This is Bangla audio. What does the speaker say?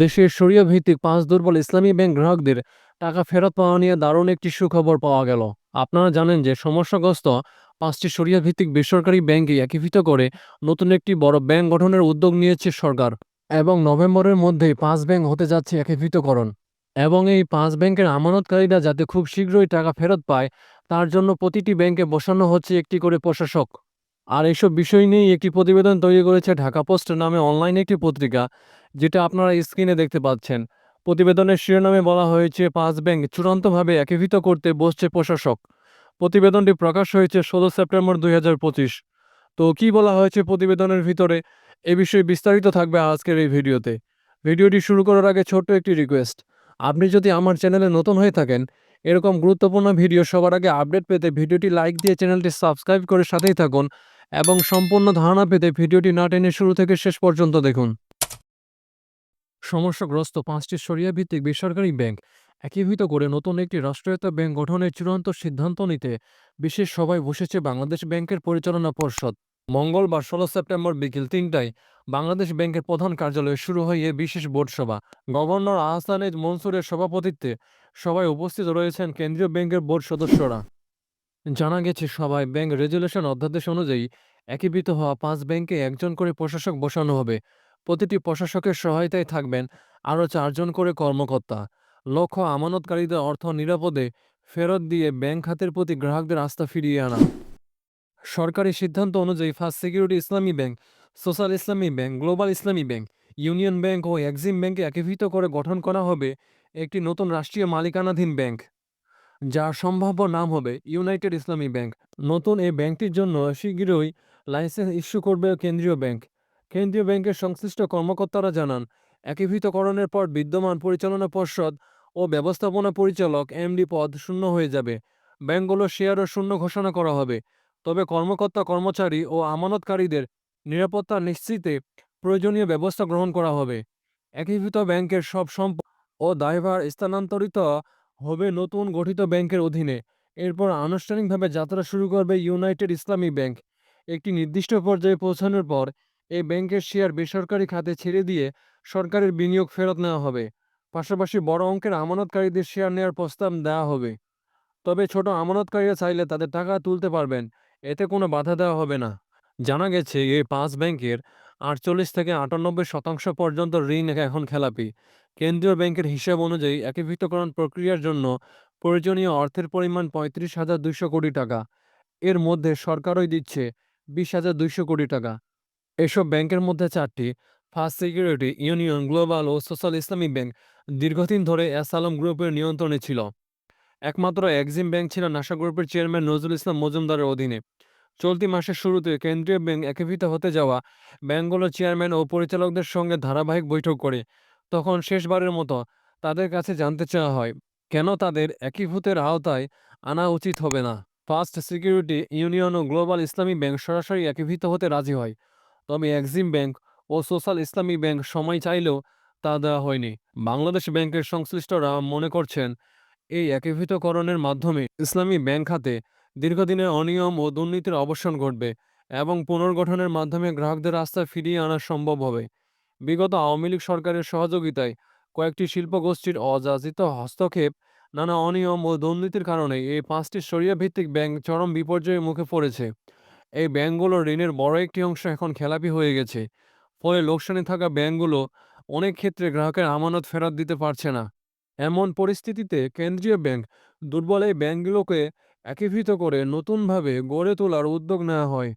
দেশের শরিয়া ভিত্তিক পাঁচ দুর্বল ইসলামী ব্যাংক গ্রাহকদের টাকা ফেরত পাওয়া নিয়ে দারুণ একটি সুখবর পাওয়া গেল। আপনারা জানেন যে সমস্যাগ্রস্ত পাঁচটি শরিয়া ভিত্তিক বেসরকারি ব্যাংকে একীভূত করে নতুন একটি বড় ব্যাংক গঠনের উদ্যোগ নিয়েছে সরকার এবং নভেম্বরের মধ্যেই পাঁচ ব্যাংক হতে যাচ্ছে একীভূতকরণ। এবং এই পাঁচ ব্যাংকের আমানতকারীরা যাতে খুব শীঘ্রই টাকা ফেরত পায়, তার জন্য প্রতিটি ব্যাংকে বসানো হচ্ছে একটি করে প্রশাসক। আর এইসব বিষয় নিয়েই একটি প্রতিবেদন তৈরি করেছে ঢাকা পোস্ট নামে অনলাইন একটি পত্রিকা। যেটা আপনারা স্ক্রিনে দেখতে পাচ্ছেন। প্রতিবেদনের শিরোনামে বলা হয়েছে, পাঁচ ব্যাংক চূড়ান্তভাবে একীভূত করতে বসছে প্রশাসক। প্রতিবেদনটি প্রকাশ হয়েছে ষোলো সেপ্টেম্বর দুই হাজার পঁচিশ। তো কি বলা হয়েছে প্রতিবেদনের ভিতরে? এ বিষয়ে বিস্তারিত থাকবে আজকের এই ভিডিওতে। ভিডিওটি শুরু করার আগে ছোট্ট একটি রিকোয়েস্ট। আপনি যদি আমার চ্যানেলে নতুন হয়ে থাকেন, এরকম গুরুত্বপূর্ণ ভিডিও সবার আগে আপডেট পেতে ভিডিওটি লাইক দিয়ে চ্যানেলটি সাবস্ক্রাইব করে সাথেই থাকুন এবং সম্পূর্ণ ধারণা পেতে ভিডিওটি না টেনে শুরু থেকে শেষ পর্যন্ত দেখুন। সমস্যাগ্রস্ত পাঁচটি সরিয়া ভিত্তিক বেসরকারি ব্যাংক একীভূত করে নতুন একটি রাষ্ট্রায়ত্ত ব্যাংক গঠনের চূড়ান্ত সিদ্ধান্ত নিতে বিশেষ সভায় বসেছে বাংলাদেশ ব্যাংকের পরিচালনা পর্ষদ। মঙ্গলবার ষোলো সেপ্টেম্বর বিকেল তিনটায় বাংলাদেশ ব্যাংকের প্রধান কার্যালয়ে শুরু হয় এ বিশেষ বোর্ড সভা। গভর্নর আহসানেজ মনসুরের সভাপতিত্বে সভায় উপস্থিত রয়েছেন কেন্দ্রীয় ব্যাংকের বোর্ড সদস্যরা। জানা গেছে, সভায় ব্যাংক রেজুলেশন অধ্যাদেশ অনুযায়ী একীভূত হওয়া পাঁচ ব্যাংকে একজন করে প্রশাসক বসানো হবে। প্রতিটি প্রশাসকের সহায়তায় থাকবেন। আরও চারজন করে কর্মকর্তা। লক্ষ্য, আমানতকারীদের অর্থ নিরাপদে ফেরত দিয়ে ব্যাংক খাতের প্রতি গ্রাহকদের আস্থা ফিরিয়ে আনা। সরকারি সিদ্ধান্ত অনুযায়ী first security Islami bank social Islami bank global Islami bank union bank ও এক্সিম ব্যাংকে একীভূত করে গঠন করা হবে একটি নতুন রাষ্ট্রীয় মালিকানাধীন ব্যাংক। যার সম্ভাব্য নাম হবে ইউনাইটেড ইসলামী ব্যাংক নতুন এই ব্যাংকটির জন্য শীঘ্রই লাইসেন্স ইস্যু করবে কেন্দ্রীয় ব্যাংক। কেন্দ্রীয় ব্যাংকের সংশ্লিষ্ট কর্মকর্তারা জানান, একীভূতকরণের পর বিদ্যমান পরিচালনা পর্ষদ ও ব্যবস্থাপনা পরিচালক এমডি পদ শূন্য হয়ে যাবে। ব্যাংকগুলোর শেয়ারও শূন্য ঘোষণা করা হবে। তবে কর্মকর্তা, কর্মচারী ও আমানতকারীদের নিরাপত্তা নিশ্চিতে প্রয়োজনীয় ব্যবস্থা গ্রহণ করা হবে। একীভূত ব্যাংকের সব সম্পদ ও দায়ভার স্থানান্তরিত হবে নতুন গঠিত ব্যাংকের অধীনে। এরপর আনুষ্ঠানিকভাবে যাত্রা শুরু করবে ইউনাইটেড ইসলামী ব্যাংক। একটি নির্দিষ্ট পর্যায়ে পৌঁছানোর পর এই ব্যাংকের শেয়ার বেসরকারি খাতে ছেড়ে দিয়ে সরকারের বিনিয়োগ ফেরত নেওয়া হবে। পাশাপাশি বড় অঙ্কের আমানতকারীদের শেয়ার নেওয়ার প্রস্তাব দেওয়া হবে। তবে ছোট আমানতকারীরা চাইলে তাদের টাকা তুলতে পারবেন, এতে কোনো বাধা দেওয়া হবে না। জানা গেছে, এই পাঁচ ব্যাংকের আটচল্লিশ থেকে আটানব্বই শতাংশ পর্যন্ত ঋণ এখন খেলাপি। কেন্দ্রীয় ব্যাংকের হিসাব অনুযায়ী একীভূতকরণ প্রক্রিয়ার জন্য প্রয়োজনীয় অর্থের পরিমাণ পঁয়ত্রিশ হাজার দুইশো কোটি টাকা। এর মধ্যে সরকারই দিচ্ছে বিশ হাজার দুইশো কোটি টাকা। এসব ব্যাংকের মধ্যে চারটি, ফার্স্ট সিকিউরিটি ইউনিয়ন, গ্লোবাল ও সোশ্যাল ইসলামী ব্যাংক দীর্ঘদিন ধরে অ্যাসালম গ্রুপের নিয়ন্ত্রণে ছিল। একমাত্র এক্সিম ব্যাংক ছিল নাসা গ্রুপের চেয়ারম্যান নজরুল ইসলাম মজুমদারের অধীনে। চলতি মাসের শুরুতে কেন্দ্রীয় ব্যাংক একীভূত হতে যাওয়া ব্যাংকগুলোর চেয়ারম্যান ও পরিচালকদের সঙ্গে ধারাবাহিক বৈঠক করে। তখন শেষবারের মতো তাদের কাছে জানতে চাওয়া হয়, কেন তাদের একীভূতের আওতায় আনা উচিত হবে না? ফার্স্ট সিকিউরিটি ইউনিয়ন ও গ্লোবাল ইসলামী ব্যাংক সরাসরি একীভূত হতে রাজি হয়। তবে এক্সিম ব্যাংক ও সোশ্যাল ইসলামী ব্যাংক সময় চাইলেও তা দেওয়া হয়নি। বাংলাদেশ ব্যাংকের সংশ্লিষ্টরা মনে করছেন, এই একীভূতকরণের মাধ্যমে ইসলামী ব্যাংক খাতে দীর্ঘদিনের অনিয়ম ও দুর্নীতির অবসান ঘটবে এবং পুনর্গঠনের মাধ্যমে গ্রাহকদের আস্থা ফিরিয়ে আনা সম্ভব হবে। বিগত আওয়ামী লীগ সরকারের সহযোগিতায় কয়েকটি শিল্পগোষ্ঠীর অযাচিত হস্তক্ষেপ, নানা অনিয়ম ও দুর্নীতির কারণে এই পাঁচটি সরিয়া ভিত্তিক ব্যাংক চরম বিপর্যয়ের মুখে পড়েছে। এই ব্যাংকগুলোর ঋণের বড় একটি অংশ এখন খেলাপি হয়ে গেছে। ফলে লোকসানে থাকা ব্যাংকগুলো অনেক ক্ষেত্রে গ্রাহকের আমানত ফেরত দিতে পারছে না। এমন পরিস্থিতিতে কেন্দ্রীয় ব্যাংক দুর্বল এই ব্যাংকগুলোকে একীভূত করে নতুনভাবে গড়ে তোলার উদ্যোগ নেওয়া হয়।